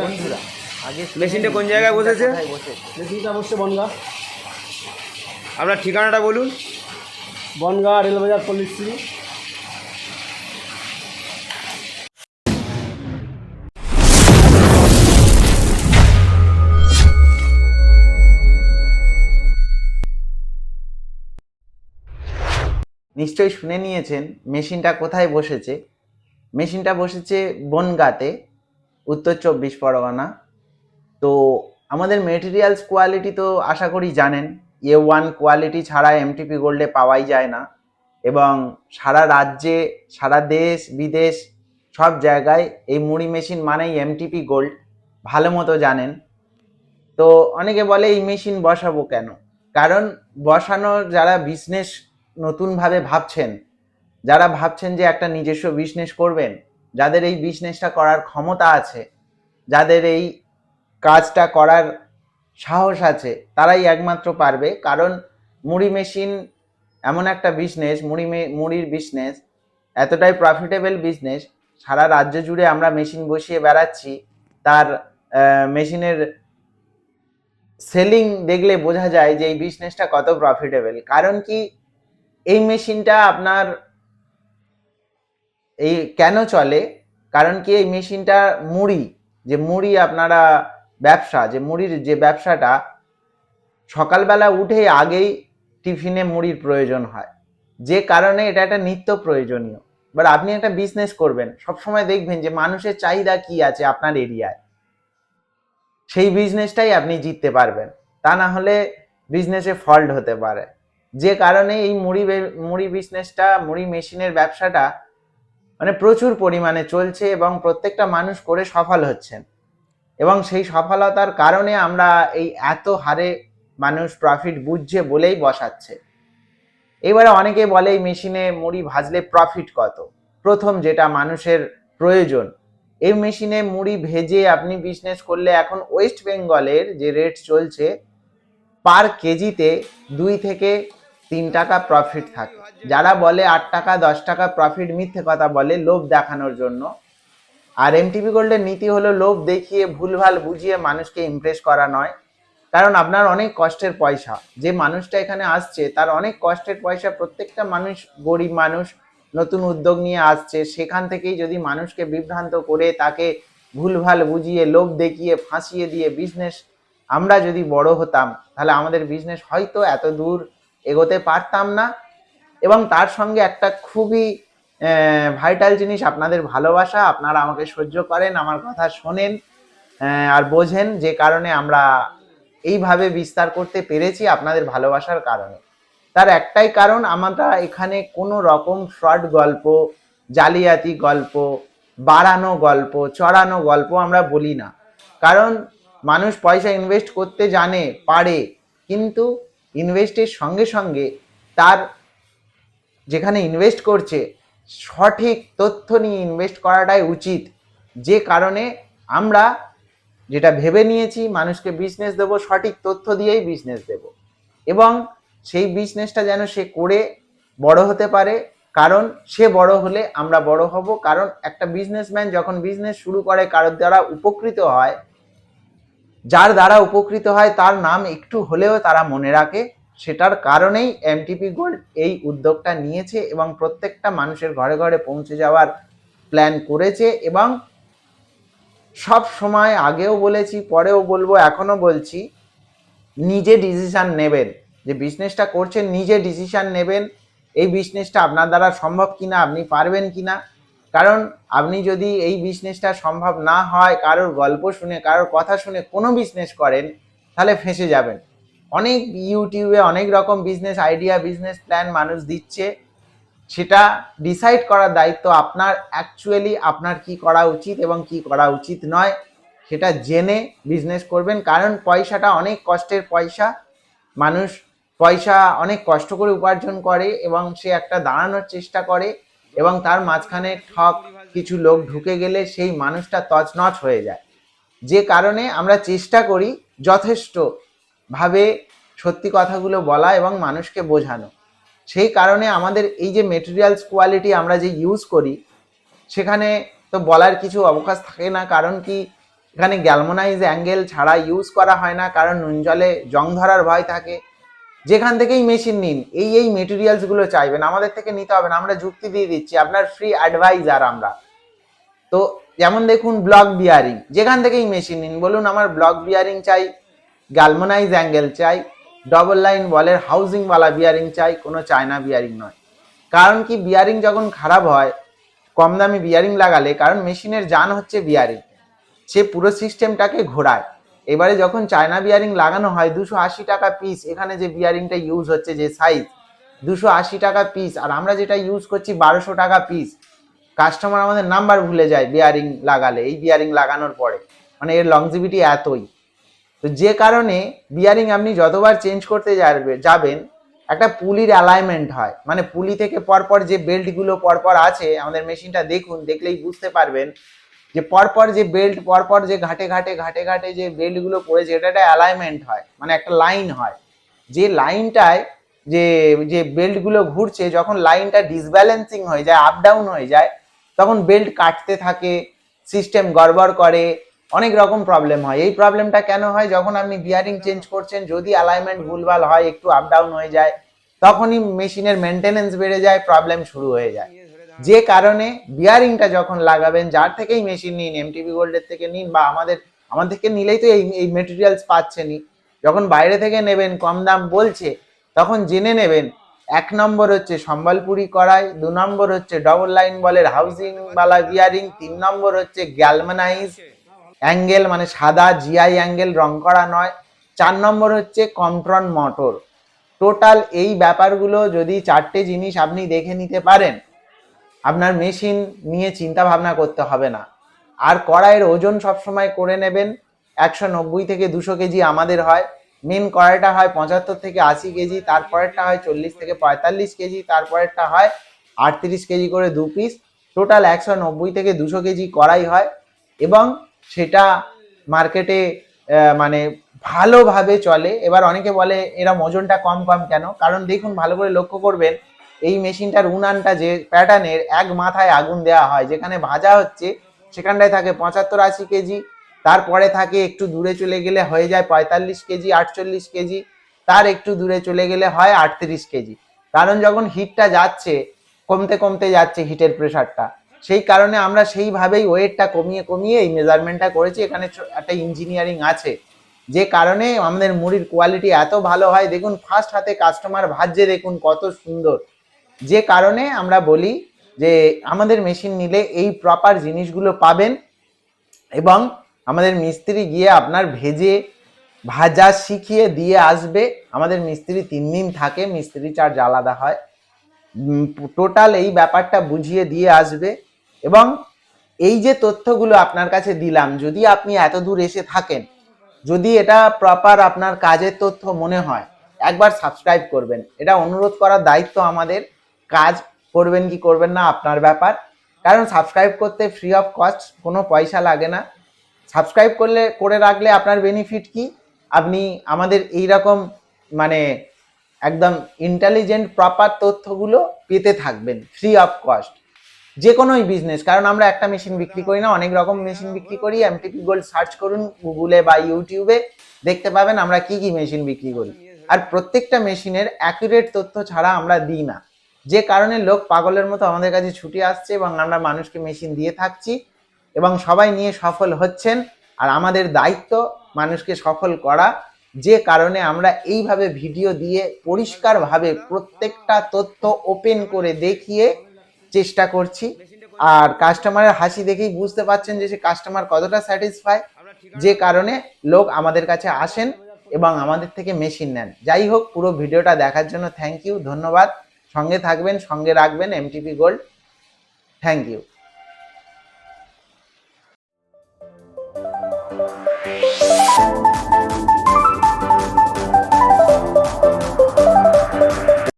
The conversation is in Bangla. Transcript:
বন্ধুরা আগে মেশিনটা কোন জায়গায় বসেছে? মেশিনটা বসছে বনগা। আপনার ঠিকানাটা বলুন। বনগা রেলবাজার পল্লিশ্রী নিশ্চয়ই শুনে নিয়েছেন মেশিনটা কোথায় বসেছে? মেশিনটা বসেছে বনগাঁতে। উত্তর চব্বিশ পরগনা। তো আমাদের মেটেরিয়ালস কোয়ালিটি তো আশা করি জানেন এ ওয়ান কোয়ালিটি ছাড়া এমটিপি গোল্ডে পাওয়াই যায় না এবং সারা রাজ্যে, সারা দেশ, বিদেশ, সব জায়গায় এই মুড়ি মেশিন মানেই এমটিপি গোল্ড ভালো মতো জানেন। তো অনেকে বলে এই মেশিন বসাবো কেন? কারণ বসানোর যারা বিজনেস নতুনভাবে ভাবছেন, যারা ভাবছেন যে একটা নিজস্ব বিজনেস করবেন যাদের এই বিজনেসটা করার ক্ষমতা আছে, যাদের এই কাজটা করার সাহস আছে, তারাই একমাত্র পারবে। কারণ মুড়ি মেশিন এমন একটা বিজনেস, মুড়ি মুড়ির বিজনেস, এতটাই প্রফিটেবল বিজনেস, সারা রাজ্য জুড়ে আমরা মেশিন বসিয়ে বেড়াচ্ছি, তার মেশিনের সেলিং দেখলে বোঝা যায় যে এই বিজনেসটা কত প্রফিটেবল কারণ কি, এই মেশিনটা আপনার এই কেন চলে? কারণ কি এই মেশিনটা মুড়ি, যে মুড়ি আপনারা ব্যবসা, যে মুড়ির যে ব্যবসাটা সকালবেলা উঠে আগেই টিফিনে মুড়ির প্রয়োজন হয়। যে কারণে এটা একটা নিত্য প্রয়োজনীয়। এবার আপনি একটা বিজনেস করবেন, সবসময় দেখবেন যে মানুষের চাহিদা কি আছে আপনার এরিয়ায়। সেই বিজনেসটাই আপনি জিততে পারবেন। তা না হলে বিজনেসে ফল্ট হতে পারে। যে কারণে এই মুড়ি মুড়ি বিজনেসটা মুড়ি মেশিনের ব্যবসাটা মানে প্রচুর পরিমাণে চলছে এবং প্রত্যেকটা মানুষ করে সফল হচ্ছেন। এবং সেই সফলতার কারণে আমরা এই এত হারে মানুষ প্রফিট বুঝছে বলেই বসাচ্ছে। এবারে অনেকে বলে এই মেশিনে মুড়ি ভাজলে প্রফিট কত? প্রথম যেটা মানুষের প্রয়োজন। এই মেশিনে মুড়ি ভেজে আপনি বিজনেস করলে এখন ওয়েস্ট বেঙ্গলের যে রেট চলছে পার কেজিতে দুই থেকে তিন টাকা প্রফিট থাকে। যারা বলে আট টাকা, দশ টাকা প্রফিট মিথ্যে কথা বলে লোভ দেখানোর জন্য। আর এমটিপি গোল্ডের নীতি হলো লোভ দেখিয়ে ভুলভাল বুঝিয়ে মানুষকে ইমপ্রেস করা নয়। কারণ আপনার অনেক কষ্টের পয়সা। যে মানুষটা এখানে আসছে, তার অনেক কষ্টের পয়সা প্রত্যেকটা মানুষ, গরিব মানুষ, নতুন উদ্যোগ নিয়ে আসছে। সেখান থেকেই যদি মানুষকে বিভ্রান্ত করে তাকে ভুলভাল বুঝিয়ে, লোভ দেখিয়ে, ফাঁসিয়ে দিয়ে বিজনেস আমরা যদি বড় হতাম, তাহলে আমাদের বিজনেস হয়তো এত দূর এগোতে পারতাম না। এবং তার সঙ্গে একটা খুবই ভাইটাল জিনিস, আপনাদের ভালোবাসা, আপনারা আমাকে সহ্য করেন, আমার কথা শোনেন আর বোঝেন যে কারণে আমরা এইভাবে বিস্তার করতে পেরেছি আপনাদের ভালোবাসার কারণে। তার একটাই কারণ, আমরা এখানে কোনো রকম ফ্রড গল্প, জালিয়াতি গল্প, বাড়ানো গল্প, চড়ানো গল্প আমরা বলি না। কারণ মানুষ পয়সা ইনভেস্ট করতে জানে, পারে, কিন্তু ইনভেস্টের সঙ্গে সঙ্গে তার যেখানে ইনভেস্ট করছে, সঠিক তথ্য নিয়ে ইনভেস্ট করাটাই উচিত। যে কারণে আমরা যেটা ভেবে নিয়েছি, মানুষকে বিজনেস দেব, সঠিক তথ্য দিয়েই বিজনেস দেব। এবং সেই বিজনেসটা যেন সে করে বড় হতে পারে, কারণ সে বড় হলে আমরা বড় হব। কারণ একটা বিজনেসম্যান যখন বিজনেস শুরু করে, কারোর দ্বারা উপকৃত হয়, যার দ্বারা উপকৃত হয়, তার নাম একটু হলেও তারা মনে রাখে। সেটার কারণেই এমটিপি গোল্ড এই উদ্যোগটা নিয়েছে এবং প্রত্যেকটা মানুষের ঘরে ঘরে পৌঁছে যাওয়ার প্ল্যান করেছে এবং সব সময় আগেও বলেছি, পরেও বলব, এখনও বলছি, নিজে ডিসিশন নেবেন। যে বিজনেসটা করছেন, নিজে ডিসিশান নেবেন। এই বিজনেসটা আপনার দ্বারা সম্ভব কিনা, আপনি পারবেন কিনা? কারণ আপনি যদি এই বিজনেসটা সম্ভব না হয়, কারোর গল্প শুনে, কারোর কথা শুনে কোনো বিজনেস করেন, তাহলে ফেঁসে যাবেন। অনেক ইউটিউবে অনেক রকম বিজনেস আইডিয়া বিজনেস প্ল্যান মানুষ দিচ্ছে। সেটা ডিসাইড করার দায়িত্ব আপনার অ্যাকচুয়ালি আপনার কি করা উচিত এবং কি করা উচিত নয়, সেটা জেনে বিজনেস করবেন। কারণ পয়সাটা অনেক কষ্টের পয়সা। মানুষ পয়সা অনেক কষ্ট করে উপার্জন করে এবং সে একটা দাঁড়ানোর চেষ্টা করে এবং তার মাঝখানে ঠক কিছু লোক ঢুকে গেলে সেই মানুষটা তছনছ হয়ে যায়। যে কারণে আমরা চেষ্টা করি যথেষ্ট ভাবে সত্যি কথাগুলো বলা এবং মানুষকে বোঝানো। সেই কারণে আমাদের এই যে মেটেরিয়ালস কোয়ালিটি আমরা যে ইউজ করি, সেখানে তো বলার কিছু অবকাশ থাকে না। কারণ কি, এখানে গ্যালমোনাইজ অ্যাঙ্গেল ছাড়া ইউজ করা হয় না। কারণ নুন জলে জং ধরার ভয় থাকে। যেখান থেকেই মেশিন নিন, এই এই মেটেরিয়ালসগুলো চাইবেন, আমাদের থেকে নিতে হবে না। আমরা যুক্তি দিয়ে দিচ্ছি, আপনার ফ্রি অ্যাডভাইজার আমরা। তো যেমন দেখুন ব্লক বিয়ারিং যেখান থেকেই মেশিন নিন, বলুন আমার ব্লক বিয়ারিং চাই গ্যালমোনাইজ অ্যাঙ্গেল চাই ডবল লাইন বলের হাউজিংওয়ালা বিয়ারিং চাই, কোনো চায়না বিয়ারিং নয়। কারণ কি বিয়ারিং যখন খারাপ হয়, কম দামি বিয়ারিং লাগালে, কারণ মেশিনের যান হচ্ছে বিয়ারিং সে পুরো সিস্টেমটাকে ঘোরায়। এবারে যখন চায়না বিয়ারিং লাগানো হয়, দুশো আশি টাকা পিস এখানে যে বিয়ারিংটা ইউজ হচ্ছে, যে সাইজ দুশো আশি টাকা পিস আর আমরা যেটা ইউজ করছি, বারোশো টাকা পিস কাস্টমার আমাদের নাম্বার ভুলে যায় বিয়ারিং লাগালে, এই বিয়ারিং লাগানোর পরে। মানে এর লংজিভিটি এতই। তো যে কারণে বিয়ারিং আপনি যতবার চেঞ্জ করতে যাবে যাবেন, একটা পুলির অ্যালাইনমেন্ট হয়। মানে পুলি থেকে পরপর যে বেল্টগুলো পরপর আছে, আমাদের মেশিনটা দেখুন, দেখলেই বুঝতে পারবেন যে পরপর যে বেল্ট, পরপর যে ঘাটে ঘাটে ঘাটে ঘাটে যে বেল্টগুলো পড়েছে এটা একটা অ্যালাইনমেন্ট হয়। মানে একটা লাইন হয়। যে লাইনটায় যে যে বেল্টগুলো ঘুরছে, যখন লাইনটা ডিসব্যালেন্সিং হয়ে যায় আপ ডাউন হয়ে যায়, তখন বেল্ট কাটতে থাকে সিস্টেম গড়বড় করে অনেক রকম প্রবলেম হয়। এই প্রবলেমটা কেন হয়? যখন আপনি বিয়ারিং চেঞ্জ করছেন, যদি অ্যালাইনমেন্ট ভুলভাল হয়, একটু আপ ডাউন হয়ে যায়, তখনই মেশিনের মেনটেনেন্স বেড়ে যায় প্রবলেম শুরু হয়ে যায়। যে কারণে বিয়ারিংটা যখন লাগাবেন, যার থেকেই মেশিন নিন এমটিভি গোল্ডের থেকে নিন, বা আমাদের আমাদের থেকে নিলেই তো এই এই মেটেরিয়ালস পাচ্ছেনই। যখন বাইরে থেকে নেবেন, কম দাম বলছে, তখন জেনে নেবেন, এক নম্বর হচ্ছে সম্বলপুরি করাই, দু নম্বর হচ্ছে ডবল লাইন বলের হাউজিং বালা বিয়ারিং তিন নম্বর হচ্ছে গ্যালমানাইজ অ্যাঙ্গেল মানে সাদা জিআই অ্যাঙ্গেল, রং করা নয়। চার নম্বর হচ্ছে কন্ট্রন মোটর। টোটাল এই ব্যাপারগুলো যদি চারটে জিনিস আপনি দেখে নিতে পারেন, আপনার মেশিন নিয়ে চিন্তা ভাবনা করতে হবে না। আর কড়াইয়ের ওজন সবসময় করে নেবেন। একশো নব্বই থেকে দুশো কেজি আমাদের হয়। মেন কড়াইটা হয় পঁচাত্তর থেকে আশি কেজি, তারপরেরটা হয় চল্লিশ থেকে পঁয়তাল্লিশ কেজি, তারপরেরটা হয় আটত্রিশ কেজি করে দু পিস টোটাল একশো নব্বই থেকে দুশো কেজি কড়াই হয়। এবং সেটা মার্কেটে মানে ভালোভাবে চলে। এবার অনেকে বলে, এরা ওজনটা কম কম কেন? কারণ দেখুন, ভালো করে লক্ষ্য করবেন, এই মেশিনটার উনানটা যে প্যাটার্নের এক মাথায় আগুন দেওয়া হয়, যেখানে ভাজা হচ্ছে, সেখানটায় থাকে পঁচাত্তর আশি কেজি, তারপরে থাকে একটু দূরে চলে গেলে হয়ে যায় পঁয়তাল্লিশ কেজি, আটচল্লিশ কেজি, তার একটু দূরে চলে গেলে হয় আটত্রিশ কেজি। কারণ যখন হিটটা যাচ্ছে, কমতে কমতে যাচ্ছে হিটের প্রেশারটা সেই কারণে আমরা সেইভাবেই ওয়েটটা কমিয়ে কমিয়ে এই মেজারমেন্টটা করেছি। এখানে একটা ইঞ্জিনিয়ারিং আছে। যে কারণে আমাদের মুড়ির কোয়ালিটি এত ভালো হয়। দেখুন ফার্স্ট হাতে কাস্টমার ভাজ্যে দেখুন কত সুন্দর। যে কারণে আমরা বলি যে আমাদের মেশিন নিলে এই প্রপার জিনিসগুলো পাবেন এবং আমাদের মিস্ত্রি গিয়ে আপনার ভেজে, ভাজা শিখিয়ে দিয়ে আসবে। আমাদের মিস্ত্রি তিন দিন থাকে মিস্ত্রি চার্জ আলাদা হয়। টোটাল এই ব্যাপারটা বুঝিয়ে দিয়ে আসবে। এবং এই যে তথ্যগুলো আপনার কাছে দিলাম, যদি আপনি এত দূর এসে থাকেন, যদি এটা প্রপার আপনার কাজের তথ্য মনে হয়, একবার সাবস্ক্রাইব করবেন। এটা অনুরোধ করার দায়িত্ব আমাদের। কাজ করবেন কি করবেন না, আপনার ব্যাপার। কারণ সাবস্ক্রাইব করতে ফ্রি অফ কস্ট কোনো পয়সা লাগে না। সাবস্ক্রাইব করলে, করে রাখলে আপনার বেনিফিট কি? আপনি আমাদের এই রকম মানে একদম ইন্টেলিজেন্ট প্রপার তথ্যগুলো পেতে থাকবেন ফ্রি অফ কস্ট যে কোনোই বিজনেস কারণ আমরা একটা মেশিন বিক্রি করি না, অনেক রকম মেশিন বিক্রি করি এমটিপি গোল্ড সার্চ করুন গুগলে বা ইউটিউবে দেখতে পাবেন আমরা কি কি মেশিন বিক্রি করি। আর প্রত্যেকটা মেশিনের অ্যাকুরেট তথ্য ছাড়া আমরা দিই না। যে কারণে লোক পাগলের মতো আমাদের কাছে ছুটি আসছে এবং আমরা মানুষকে মেশিন দিয়ে থাকছি এবং সবাই নিয়ে সফল হচ্ছেন আর আমাদের দায়িত্ব মানুষকে সফল করা। যে কারণে আমরা এইভাবে ভিডিও দিয়ে পরিষ্কারভাবে প্রত্যেকটা তথ্য ওপেন করে দেখিয়ে চেষ্টা করছি। আর কাস্টমারের হাসি দেখেই বুঝতে পারছেন যে সে কাস্টমার কতটা স্যাটিসফাই যে কারণে লোক আমাদের কাছে আসেন এবং আমাদের থেকে মেশিন নেন। যাই হোক, পুরো ভিডিওটা দেখার জন্য থ্যাংক ইউ ধন্যবাদ। সঙ্গে থাকবেন, সঙ্গে রাখবেন এমটিপি গোল্ড থ্যাংক ইউ